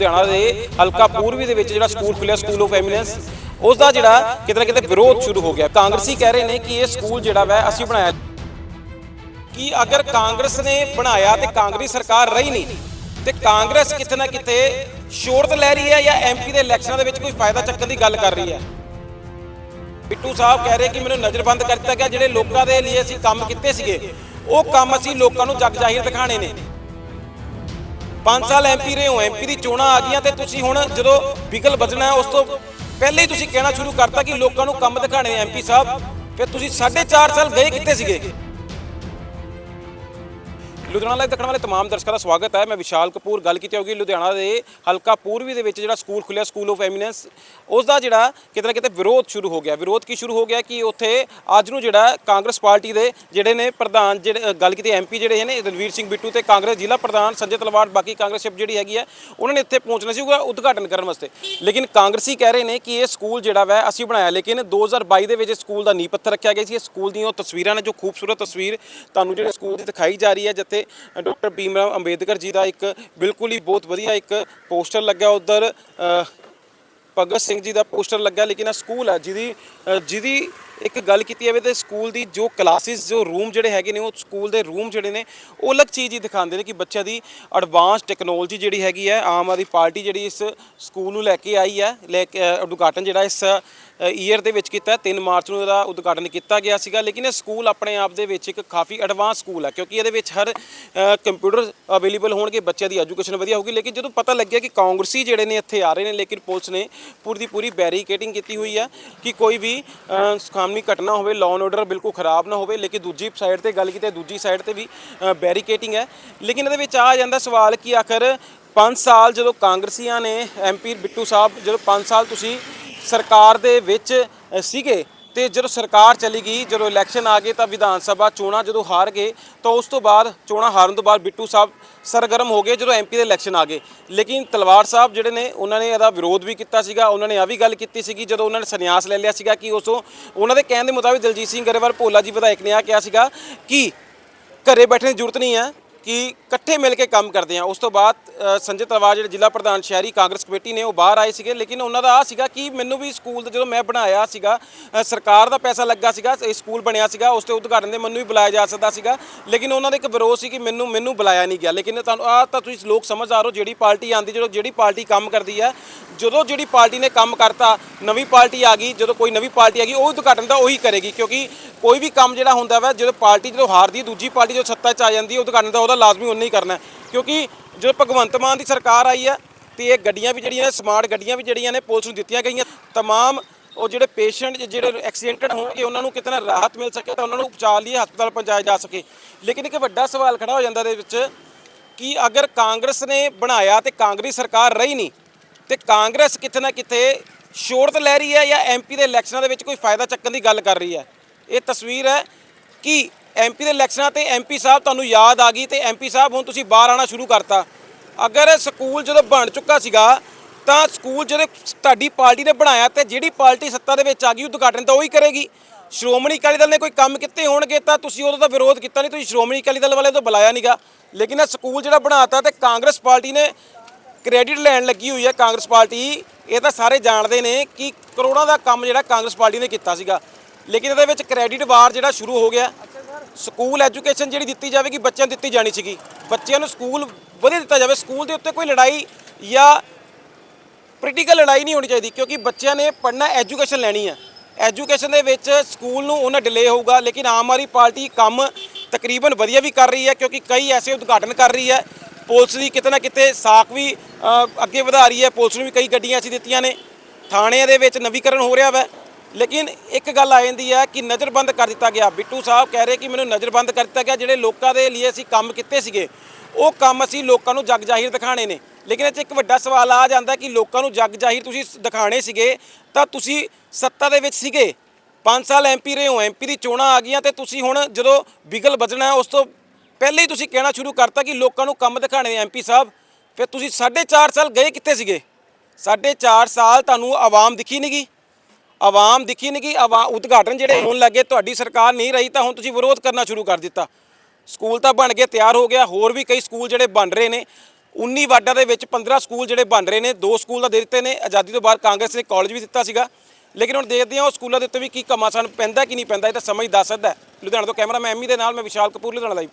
ਲੁਧਿਆਣਾ ਦੇ ਹਲਕਾ ਪੂਰਬੀ ਦੇ ਵਿੱਚ ਜਿਹੜਾ ਸਕੂਲ ਖੁੱਲਿਆ ਸਕੂਲ ਆਫ ਐਮੀਨੈਂਸ ਉਸ ਦਾ ਜਿਹੜਾ ਕਿਤੇ ਨਾ ਕਿਤੇ ਵਿਰੋਧ ਸ਼ੁਰੂ ਹੋ ਗਿਆ। ਕਾਂਗਰਸੀ ਕਹਿ ਰਹੇ ਨੇ ਕਿ ਇਹ ਸਕੂਲ ਜਿਹੜਾ ਵੈ ਅਸੀਂ ਬਣਾਇਆ। ਕਿ ਅਗਰ ਕਾਂਗਰਸ ਨੇ ਬਣਾਇਆ ਤੇ ਕਾਂਗਰਸ ਸਰਕਾਰ ਰਹੀ ਨਹੀਂ, ਤੇ ਕਾਂਗਰਸ ਕਿਤੇ ਨਾ ਕਿਤੇ ਸ਼ੋਰਤ ਲੈ ਰਹੀ ਹੈ ਜਾਂ ਐਮਪੀ ਦੇ ਇਲੈਕਸ਼ਨਾਂ ਦੇ ਵਿੱਚ ਕੋਈ ਫਾਇਦਾ ਚੱਕਣ ਦੀ ਗੱਲ ਕਰ ਰਹੀ ਹੈ। ਬਿੱਟੂ ਸਾਹਿਬ ਕਹਿ ਰਹੇ ਕਿ ਮੈਨੂੰ ਨਜ਼ਰਬੰਦ ਕਰ ਦਿੱਤਾ ਗਿਆ, ਜਿਹੜੇ ਲੋਕਾਂ ਦੇ ਲਈ ਅਸੀਂ ਕੰਮ ਕੀਤੇ ਸੀਗੇ, ਉਹ ਕੰਮ ਅਸੀਂ ਲੋਕਾਂ ਨੂੰ ਜਗ ਜ਼ਾਹਿਰ ਦਿਖਾਣੇ ਨੇ। 5 ਸਾਲ ਐਮਪੀ ਰਹੇ ਹੋ ਐਮਪੀ ਦੀ ਚੋਣਾਂ ਆ ਗਈਆਂ ਤੇ ਤੁਸੀਂ ਹੁਣ ਜਦੋਂ ਬਿਗਲ ਵੱਜਣਾ ਉਸ ਤੋਂ ਪਹਿਲੇ ਹੀ ਤੁਸੀਂ ਕਹਿਣਾ ਸ਼ੁਰੂ ਕਰਤਾ ਕਿ ਲੋਕਾਂ ਨੂੰ ਕੰਮ ਦਿਖਾਣੇ ਨੇ ਐਮਪੀ ਸਾਹਿਬ। ਫਿਰ ਤੁਸੀਂ 4.5 ਸਾਲ ਗਏ ਕਿੱਥੇ ਸੀਗੇ? ਲੁਧਿਆਣਾ ਲਾਈਵ ਦੇਖਣ ਵਾਲੇ ਤਮਾਮ ਦਰਸ਼ਕਾਂ ਦਾ ਸਵਾਗਤ ਹੈ। ਮੈਂ ਵਿਸ਼ਾਲ ਕਪੂਰ, ਗੱਲ ਕੀਤੀ ਹੋਗੀ ਲੁਧਿਆਣਾ ਦੇ ਹਲਕਾ ਪੂਰਬੀ ਦੇ ਵਿੱਚ ਜਿਹੜਾ ਸਕੂਲ ਖੁੱਲਿਆ ਸਕੂਲ ਆਫ ਐਮੀਨੈਂਸ ਉਸ ਦਾ ਜਿਹੜਾ ਕਿਤੇ ਨਾ ਕਿਤੇ ਵਿਰੋਧ ਸ਼ੁਰੂ ਹੋ ਗਿਆ। ਵਿਰੋਧ ਕੀ ਸ਼ੁਰੂ ਹੋ ਗਿਆ ਕਿ ਉੱਥੇ ਅੱਜ ਨੂੰ ਜਿਹੜਾ ਕਾਂਗਰਸ ਪਾਰਟੀ ਦੇ ਜਿਹੜੇ ਨੇ ਪ੍ਰਧਾਨ ਜਿਹੜੇ ਗੱਲ ਕੀਤੀ ਐਮਪੀ ਜਿਹੜੇ ਨੇ ਦਲਵੀਰ ਸਿੰਘ ਬਿੱਟੂ ਤੇ ਕਾਂਗਰਸ ਜ਼ਿਲ੍ਹਾ ਪ੍ਰਧਾਨ ਸੰਜੇ ਤਲਵਾੜ, ਬਾਕੀ ਕਾਂਗਰਸ ਸ਼ਿਪ ਜਿਹੜੀ ਹੈਗੀ ਹੈ ਉਹਨਾਂ ਨੇ ਇੱਥੇ ਪਹੁੰਚਣਾ ਸੀ, ਉਹ ਉਦਘਾਟਨ ਕਰਨ ਵਾਸਤੇ। ਲੇਕਿਨ ਕਾਂਗਰਸੀ ਕਹਿ ਰਹੇ ਨੇ ਕਿ ਇਹ ਸਕੂਲ ਜਿਹੜਾ ਵਾ ਅਸੀਂ ਬਣਾਇਆ, ਲੇਕਿਨ 2022 ਦੇ ਵਿੱਚ ਸਕੂਲ ਦਾ ਨੀਂਹ ਪੱਥਰ ਰੱਖਿਆ ਗਿਆ ਸੀ। ਇਹ ਸਕੂਲ ਦੀਆਂ ਉਹ ਤਸਵੀਰਾਂ ਨੇ, ਜੋ ਖੂਬਸੂਰਤ ਤਸਵੀਰ ਤੁਹਾਨੂੰ ਜਿਹੜੇ ਸਕੂਲ ਦੀ ਦਿਖਾਈ ਜਾ ਰਹੀ ਹੈ, ਜਿੱਥੇ ਡਾਕਟਰ ਭੀਮ ਰਾਓ ਅੰਬੇਦਕਰ ਜੀ ਦਾ ਇੱਕ ਬਿਲਕੁਲ ਹੀ ਬਹੁਤ ਵਧੀਆ ਇੱਕ ਪੋਸਟਰ ਲੱਗਾ ਉਧਰ ਭਗਤ ਸਿੰਘ ਜੀ ਦਾ ਪੋਸਟਰ ਲੱਗਾ ਲੇਕਿਨ ਇਹ ਸਕੂਲ ਹੈ ਜਿਹਦੀ ਜਿਹਦੀ ਇੱਕ ਗੱਲ ਕੀਤੀ ਜਾਵੇ ਤੇ ਸਕੂਲ ਦੀ ਜੋ ਕਲਾਸਿਸ, ਜੋ ਰੂਮ ਜਿਹੜੇ ਹੈਗੇ ਨੇ, ਉਹ ਸਕੂਲ ਦੇ ਰੂਮ ਜਿਹੜੇ ਨੇ, ਉਹ ਅਲੱਗ ਚੀਜ਼ ਹੀ ਦਿਖਾਉਂਦੇ ਨੇ ਕਿ ਬੱਚਿਆਂ ਦੀ ਐਡਵਾਂਸ ਟੈਕਨੋਲੋਜੀ ਜਿਹੜੀ ਹੈਗੀ ਹੈ, ਆਮ ਆਦਮੀ ਪਾਰਟੀ ਜਿਹੜੀ ਇਸ ਸਕੂਲ ਨੂੰ ਲੈ ਕੇ ਆਈ ਹੈ, ਲੈ ਕੇ ਉਦਘਾਟਨ ਜਿਹੜਾ ਇਸ ਈਅਰ ਦੇ ਵਿੱਚ ਕੀਤਾ ਹੈ 3 ਮਾਰਚ ਨੂੰ ਇਹਦਾ ਉਦਘਾਟਨ ਕੀਤਾ ਗਿਆ ਸੀਗਾ, ਲੇਕਿਨ ਇਹ ਸਕੂਲ ਆਪਣੇ ਆਪ ਦੇ ਵਿੱਚ ਇੱਕ ਕਾਫੀ ਐਡਵਾਂਸ ਸਕੂਲ ਹੈ, ਕਿਉਂਕਿ ਇਹਦੇ ਵਿੱਚ ਹਰ ਕੰਪਿਊਟਰ ਅਵੇਲੇਬਲ ਹੋਣਗੇ ਬੱਚਿਆਂ ਦੀ ਐਜੂਕੇਸ਼ਨ ਵਧੀਆ ਹੋਊਗੀ ਲੇਕਿਨ ਜਦੋਂ ਪਤਾ ਲੱਗਿਆ ਕਿ ਕਾਂਗਰਸੀ ਜਿਹੜੇ ਨੇ ਇੱਥੇ ਆ ਰਹੇ ਨੇ ਲੇਕਿਨ ਪੁਲਿਸ ਨੇ ਪੂਰੀ ਦੀ ਪੂਰੀ ਬੈਰੀਕੇਡਿੰਗ ਕੀਤੀ ਹੋਈ ਹੈ ਕਿ ਕੋਈ ਵੀ ਅ, ਘਟਨਾ ਹੋਵੇ ਲਾਅ ਐਂਡ ਆਰਡਰ ਬਿਲਕੁਲ ਖਰਾਬ ਨਾ ਹੋਵੇ ਲੇਕਿਨ ਦੂਜੀ ਸਾਈਡ ਤੇ ਗੱਲ ਕੀਤੀ ਦੂਜੀ ਸਾਈਡ ਤੇ ਵੀ ਬੈਰੀਕੇਡਿੰਗ ਹੈ। ਲੇਕਿਨ ਇਹਦੇ ਵਿੱਚ ਆ ਜਾਂਦਾ ਸਵਾਲ ਕਿ ਆਖਰ 5 ਸਾਲ ਜਦੋਂ ਕਾਂਗਰਸੀਆਂ ਨੇ ਐਮਪੀ ਬਿੱਟੂ ਸਾਹਿਬ ਜਦੋਂ 5 ਸਾਲ ਤੁਸੀਂ ਸਰਕਾਰ ਦੇ ਵਿੱਚ ਸੀਗੇ ਤੇ ਜਦੋਂ ਸਰਕਾਰ ਚਲੀ ਗਈ, ਜਦੋਂ ਇਲੈਕਸ਼ਨ ਆ ਗਏ ਤਾਂ ਵਿਧਾਨ ਸਭਾ ਚੋਣਾਂ ਜਦੋਂ ਹਾਰ ਗਏ, ਤਾਂ ਉਸ ਤੋਂ ਬਾਅਦ ਚੋਣਾਂ ਹਾਰਨ ਤੋਂ ਬਾਅਦ ਬਿੱਟੂ ਸਾਹਿਬ ਸਰਗਰਮ ਹੋ ਗਏ ਜਦੋਂ ਐਮਪੀ ਦੇ ਇਲੈਕਸ਼ਨ ਆ ਗਏ। ਲੇਕਿਨ ਤਲਵਾਰ ਸਾਹਿਬ ਜਿਹੜੇ ਨੇ, ਉਹਨਾਂ ਨੇ ਇਹਦਾ ਵਿਰੋਧ ਵੀ ਕੀਤਾ ਸੀਗਾ, ਉਹਨਾਂ ਨੇ ਆ ਵੀ ਗੱਲ ਕੀਤੀ ਸੀਗੀ, ਜਦੋਂ ਉਹਨਾਂ ਨੇ ਸੰਨਿਆਸ ਲੈ ਲਿਆ ਸੀਗਾ ਕਿ ਉਸੋਂ ਉਹਨਾਂ ਦੇ ਕਹਿਣ ਦੇ ਮੁਤਾਬਿਕ ਦਲਜੀਤ ਸਿੰਘ ਗਰੇਵਾਲ ਭੋਲਾ ਜੀ ਵਿਧਾਇਕ ਨੇ ਆ ਕਿਹਾ ਸੀਗਾ ਕਿ ਘਰੇ ਬੈਠਣ ਦੀ ਜ਼ਰੂਰਤ ਨਹੀਂ ਹੈ ਕਿ ਇਕੱਠੇ ਮਿਲ ਕੇ ਕੰਮ ਕਰਦੇ ਆ ਉਸ ਤੋਂ ਬਾਅਦ ਸੰਜੇ ਤਲਵਾਰ ਜਿਹੜੇ ਜ਼ਿਲ੍ਹਾ ਪ੍ਰਧਾਨ ਸ਼ਹਿਰੀ ਕਾਂਗਰਸ ਕਮੇਟੀ ਨੇ ਉਹ ਬਾਹਰ ਆਏ ਸੀਗੇ। ਲੇਕਿਨ ਉਹਨਾਂ ਦਾ ਆ ਸੀਗਾ ਕਿ ਮੈਨੂੰ ਵੀ ਸਕੂਲ ਦਾ ਜਦੋਂ ਮੈਂ ਬਣਾਇਆ ਸੀਗਾ ਸਰਕਾਰ ਦਾ ਪੈਸਾ ਲੱਗਾ ਸੀਗਾ ਇਹ ਸਕੂਲ ਬਣਿਆ ਸੀਗਾ ਉਸ ਤੇ ਉਦਘਾਟਨ ਦੇ ਮੈਨੂੰ ਵੀ ਬੁਲਾਇਆ ਜਾ ਸਕਦਾ ਸੀਗਾ। ਲੇਕਿਨ ਉਹਨਾਂ ਦਾ ਇੱਕ ਵਿਰੋਧ ਸੀ ਕਿ ਮੈਨੂੰ ਮੈਨੂੰ ਬੁਲਾਇਆ ਨਹੀਂ ਗਿਆ। ਲੇਕਿਨ ਤੁਹਾਨੂੰ ਆ ਤਾਂ ਤੁਸੀਂ ਲੋਕ ਸਮਝ ਆ ਰਹੇ ਹੋ ਜਿਹੜੀ ਪਾਰਟੀ ਆਂਦੀ ਜਦੋਂ ਜਿਹੜੀ ਪਾਰਟੀ ਕੰਮ ਕਰਦੀ ਹੈ ਜਦੋਂ ਜਿਹੜੀ ਪਾਰਟੀ ਨੇ ਕੰਮ ਕਰਤਾ ਨਵੀਂ ਪਾਰਟੀ ਆ ਗਈ ਜਦੋਂ ਕੋਈ ਨਵੀਂ ਪਾਰਟੀ ਆ ਗਈ ਉਹ ਉਦਘਾਟਨ ਤਾਂ ਉਹੀ ਕਰੇਗੀ। ਕਿਉਂਕਿ ਕੋਈ ਵੀ ਕੰਮ ਜਿਹੜਾ ਹੁੰਦਾ ਵਾ ਜਦੋਂ ਪਾਰਟੀ ਜਦੋਂ ਹਾਰਦੀ ਹੈ, ਦੂਜੀ ਪਾਰਟੀ ਜਦੋਂ ਸੱਤਾ 'ਚ ਆ ਜਾਂਦੀ ਹੈ ਉਦਘਾਟਨ ਦਾ ਉਹਦਾ ਲਾਜ਼ਮੀ ਉਹਨੇ ਹੀ ਕਰਨਾ। ਕਿਉਂਕਿ ਜਦੋਂ ਭਗਵੰਤ ਮਾਨ ਦੀ ਸਰਕਾਰ ਆਈ ਹੈ ਤੇ ਇਹ ਗੱਡੀਆਂ ਵੀ ਜਿਹੜੀਆਂ ਨੇ, ਸਮਾਰਟ ਗੱਡੀਆਂ ਵੀ ਜਿਹੜੀਆਂ ਨੇ, ਪੁਲਿਸ ਨੂੰ ਦਿੱਤੀਆਂ ਗਈਆਂ। ਤਮਾਮ ਉਹ ਜਿਹੜੇ ਪੇਸ਼ੈਂਟ, ਜਿਹੜੇ ਐਕਸੀਡੈਂਟਡ ਹੋਣਗੇ, ਉਹਨਾਂ ਨੂੰ ਕਿਤੇ ਨਾ ਰਾਹਤ ਮਿਲ ਸਕੇ ਤਾਂ ਉਹਨਾਂ ਨੂੰ ਉਪਚਾਰ ਲਈ ਹਸਪਤਾਲ ਪਹੁੰਚਾਇਆ ਜਾ ਸਕੇ। ਲੇਕਿਨ ਇੱਕ ਵੱਡਾ ਸਵਾਲ ਖੜਾ ਹੋ ਜਾਂਦਾ ਇਹਦੇ ਵਿੱਚ ਕਿ ਅਗਰ ਕਾਂਗਰਸ ਨੇ ਬਣਾਇਆ ਤੇ ਕਾਂਗਰਸ ਸਰਕਾਰ ਰਹੀ ਨਹੀਂ, ਤੇ ਕਾਂਗਰਸ ਕਿਤੇ ਨਾ ਕਿਤੇ ਸ਼ੋਰਤ ਲੈ ਰਹੀ ਹੈ ਜਾਂ ਐਮਪੀ ਦੇ ਇਲੈਕਸ਼ਨਾਂ ਦੇ ਵਿੱਚ ਕੋਈ ਫਾਇਦਾ ਚੱਕਣ ਦੀ ਗੱਲ ਕਰ ਰਹੀ ਹੈ। ਇਹ ਤਸਵੀਰ ਹੈ ਕਿ ਐਮਪੀ ਦੇ ਇਲੈਕਸ਼ਨਾਂ ਤੇ ਐਮਪੀ ਸਾਹਿਬ ਤੁਹਾਨੂੰ ਯਾਦ ਆ ਗਈ ਤੇ ਐਮਪੀ ਸਾਹਿਬ ਹੁਣ ਤੁਸੀਂ ਬਾਹਰ ਆਣਾ ਸ਼ੁਰੂ ਕਰਤਾ। ਅਗਰ ਸਕੂਲ ਜਦੋਂ ਬਣ ਚੁੱਕਾ ਸੀਗਾ, ਤਾਂ ਸਕੂਲ ਜਿਹੜੇ ਤੁਹਾਡੀ ਪਾਰਟੀ ਨੇ ਬਣਾਇਆ ਤੇ ਜਿਹੜੀ ਪਾਰਟੀ ਸੱਤਾ ਦੇ ਵਿੱਚ ਆ ਗਈ, ਉਦਘਾਟਨ ਤਾਂ ਉਹੀ ਕਰੇਗੀ। ਸ਼੍ਰੋਮਣੀ ਅਕਾਲੀ ਦਲ ਨੇ ਕੋਈ ਕੰਮ ਕੀਤੇ ਹੋਣਗੇ ਤਾਂ ਤੁਸੀਂ ਉਹਦਾ ਦਾ ਵਿਰੋਧ ਕੀਤਾ ਨਹੀਂ, ਤੁਸੀਂ ਸ਼੍ਰੋਮਣੀ ਅਕਾਲੀ ਦਲ ਵਾਲੇ ਤੋਂ ਬੁਲਾਇਆ ਨਹੀਂਗਾ ਲੇਕਿਨ ਇਹ ਸਕੂਲ ਜਿਹੜਾ ਬਣਾਤਾ ਤੇ ਕਾਂਗਰਸ ਪਾਰਟੀ ਨੇ ਕ੍ਰੈਡਿਟ ਲੈਣ ਲੱਗੀ ਹੋਈ ਹੈ ਕਾਂਗਰਸ ਪਾਰਟੀ। ਇਹ ਤਾਂ ਸਾਰੇ ਜਾਣਦੇ ਨੇ ਕਿ ਕਰੋੜਾਂ ਦਾ ਕੰਮ ਜਿਹੜਾ ਕਾਂਗਰਸ ਪਾਰਟੀ ਨੇ ਕੀਤਾ ਸੀਗਾ। ਲੇਕਿਨ ਇਹਦੇ ਵਿੱਚ ਕ੍ਰੈਡਿਟ ਵਾਰ ਜਿਹੜਾ ਸ਼ੁਰੂ ਹੋ ਗਿਆ। ਸਕੂਲ ਐਜੂਕੇਸ਼ਨ ਜਿਹੜੀ ਦਿੱਤੀ ਜਾਵੇਗੀ, ਬੱਚਿਆਂ ਨੂੰ ਦਿੱਤੀ ਜਾਣੀ ਸੀਗੀ। ਬੱਚਿਆਂ ਨੂੰ ਸਕੂਲ ਵਧੀਆ ਦਿੱਤਾ ਜਾਵੇ। ਸਕੂਲ ਦੇ ਉੱਤੇ ਕੋਈ ਲੜਾਈ ਜਾਂ ਪੋਲੀਟੀਕਲ ਲੜਾਈ ਨਹੀਂ ਹੋਣੀ ਚਾਹੀਦੀ, ਕਿਉਂਕਿ ਬੱਚਿਆਂ ਨੇ ਪੜ੍ਹਨਾ, ਐਜੂਕੇਸ਼ਨ ਲੈਣੀ ਹੈ ਐਜੂਕੇਸ਼ਨ ਦੇ ਵਿੱਚ ਸਕੂਲ ਨੂੰ ਉਹਨਾਂ ਡਿਲੇ ਹੋਊਗਾ, ਲੇਕਿਨ ਆਮ ਆਦਮੀ ਪਾਰਟੀ ਕੰਮ ਤਕਰੀਬਨ ਵਧੀਆ ਵੀ ਕਰ ਰਹੀ ਹੈ, ਕਿਉਂਕਿ ਕਈ ਐਸੇ ਉਦਘਾਟਨ ਕਰ ਰਹੀ ਹੈ। ਪੁਲਿਸ ਦੀ ਕਿਤੇ ਨਾ ਕਿਤੇ ਸਾਖ ਵੀ ਅੱਗੇ ਵਧਾ ਰਹੀ ਹੈ। ਪੁਲਿਸ ਨੂੰ ਵੀ ਕਈ ਗੱਡੀਆਂ ਐਸੀ ਦਿੱਤੀਆਂ ਨੇ। ਥਾਣਿਆਂ ਦੇ ਵਿੱਚ ਨਵੀਕਰਨ ਹੋ ਰਿਹਾ ਵੈ। ਲੇਕਿਨ ਇੱਕ ਗੱਲ ਆ ਜਾਂਦੀ ਹੈ ਕਿ ਨਜ਼ਰਬੰਦ ਕਰ ਦਿੱਤਾ ਗਿਆ। ਬਿੱਟੂ ਸਾਹਿਬ ਕਹਿ ਰਹੇ ਕਿ ਮੈਨੂੰ ਨਜ਼ਰਬੰਦ ਕਰ ਦਿੱਤਾ ਗਿਆ। ਜਿਹੜੇ ਲੋਕਾਂ ਦੇ ਲਈ ਅਸੀਂ ਕੰਮ ਕੀਤੇ ਸੀਗੇ, ਉਹ ਕੰਮ ਅਸੀਂ ਲੋਕਾਂ ਨੂੰ ਜਗ ਜ਼ਾਹਿਰ ਦਿਖਾਣੇ ਨੇ। ਲੇਕਿਨ ਇਹ 'ਚ ਇੱਕ ਵੱਡਾ ਸਵਾਲ ਆ ਜਾਂਦਾ ਕਿ ਲੋਕਾਂ ਨੂੰ ਜਗ ਜ਼ਾਹਿਰ ਤੁਸੀਂ ਸ- ਦਿਖਾਣੇ ਸੀਗੇ, ਤਾਂ ਤੁਸੀਂ ਸੱਤਾ ਦੇ ਵਿੱਚ ਸੀਗੇ। 5 ਸਾਲ ਐਮਪੀ ਰਹੇ ਹੋ ਐਮਪੀ ਦੀ ਚੋਣਾਂ ਆ ਗਈਆਂ ਤੇ ਤੁਸੀਂ ਹੁਣ ਜਦੋਂ ਬਿਗਲ ਵੱਜਣਾ, ਉਸ ਤੋਂ ਪਹਿਲੇ ਹੀ ਤੁਸੀਂ ਕਹਿਣਾ ਸ਼ੁਰੂ ਕਰਤਾ ਕਿ ਲੋਕਾਂ ਨੂੰ ਕੰਮ ਦਿਖਾਣੇ ਨੇ ਐਮਪੀ ਸਾਹਿਬ। ਫਿਰ ਤੁਸੀਂ 4.5 ਸਾਲ ਗਏ ਕਿੱਥੇ ਸੀਗੇ? 4.5 ਸਾਲ ਤੁਹਾਨੂੰ ਆਵਾਮ ਦਿਖੀ ਨਹੀਂ ਗਈ ਆਵਾਮ ਦਿਖੀ ਨਹੀਂ ਕਿ ਆਵਾ, ਉਦਘਾਟਨ ਜਿਹੜੇ ਹੋਣ ਲੱਗੇ ਤੁਹਾਡੀ ਸਰਕਾਰ ਨਹੀਂ ਰਹੀ ਤਾਂ ਹੁਣ ਤੁਸੀਂ ਵਿਰੋਧ ਕਰਨਾ ਸ਼ੁਰੂ ਕਰ ਦਿੱਤਾ। ਸਕੂਲ ਤਾਂ ਬਣ ਕੇ ਤਿਆਰ ਹੋ ਗਿਆ, ਹੋਰ ਵੀ ਕਈ ਸਕੂਲ ਜਿਹੜੇ ਬਣ ਰਹੇ ਨੇ 19 ਵਾਰਡਾਂ ਦੇ ਵਿੱਚ 15 ਸਕੂਲ ਜਿਹੜੇ ਬਣ ਰਹੇ ਨੇ, ਦੋ ਸਕੂਲ ਤਾਂ ਦੇ ਦਿੱਤੇ ਨੇ, ਆਜ਼ਾਦੀ ਤੋਂ ਬਾਅਦ ਕਾਂਗਰਸ ਨੇ ਕਾਲਜ ਵੀ ਦਿੱਤਾ ਸੀਗਾ। ਲੇਕਿਨ ਹੁਣ ਦੇਖਦੇ ਹਾਂ ਉਹ ਸਕੂਲਾਂ ਦੇ ਉੱਤੇ ਵੀ ਕੀ ਘਮਾਸਾਨ ਪੈਂਦਾ ਕਿ ਨਹੀਂ ਪੈਂਦਾ, ਇਹ ਤਾਂ ਸਮਝ ਦੱਸ ਸਕਦਾ। ਲੁਧਿਆਣਾ ਤੋਂ ਕੈਮਰਾ ਮੈਂ ਐਮੀ ਦੇ ਨਾਲ ਮੈਂ ਵਿਸ਼ਾਲ ਕਪੂਰ, ਲੁਧਿਆਣਾ ਲਾਈਵ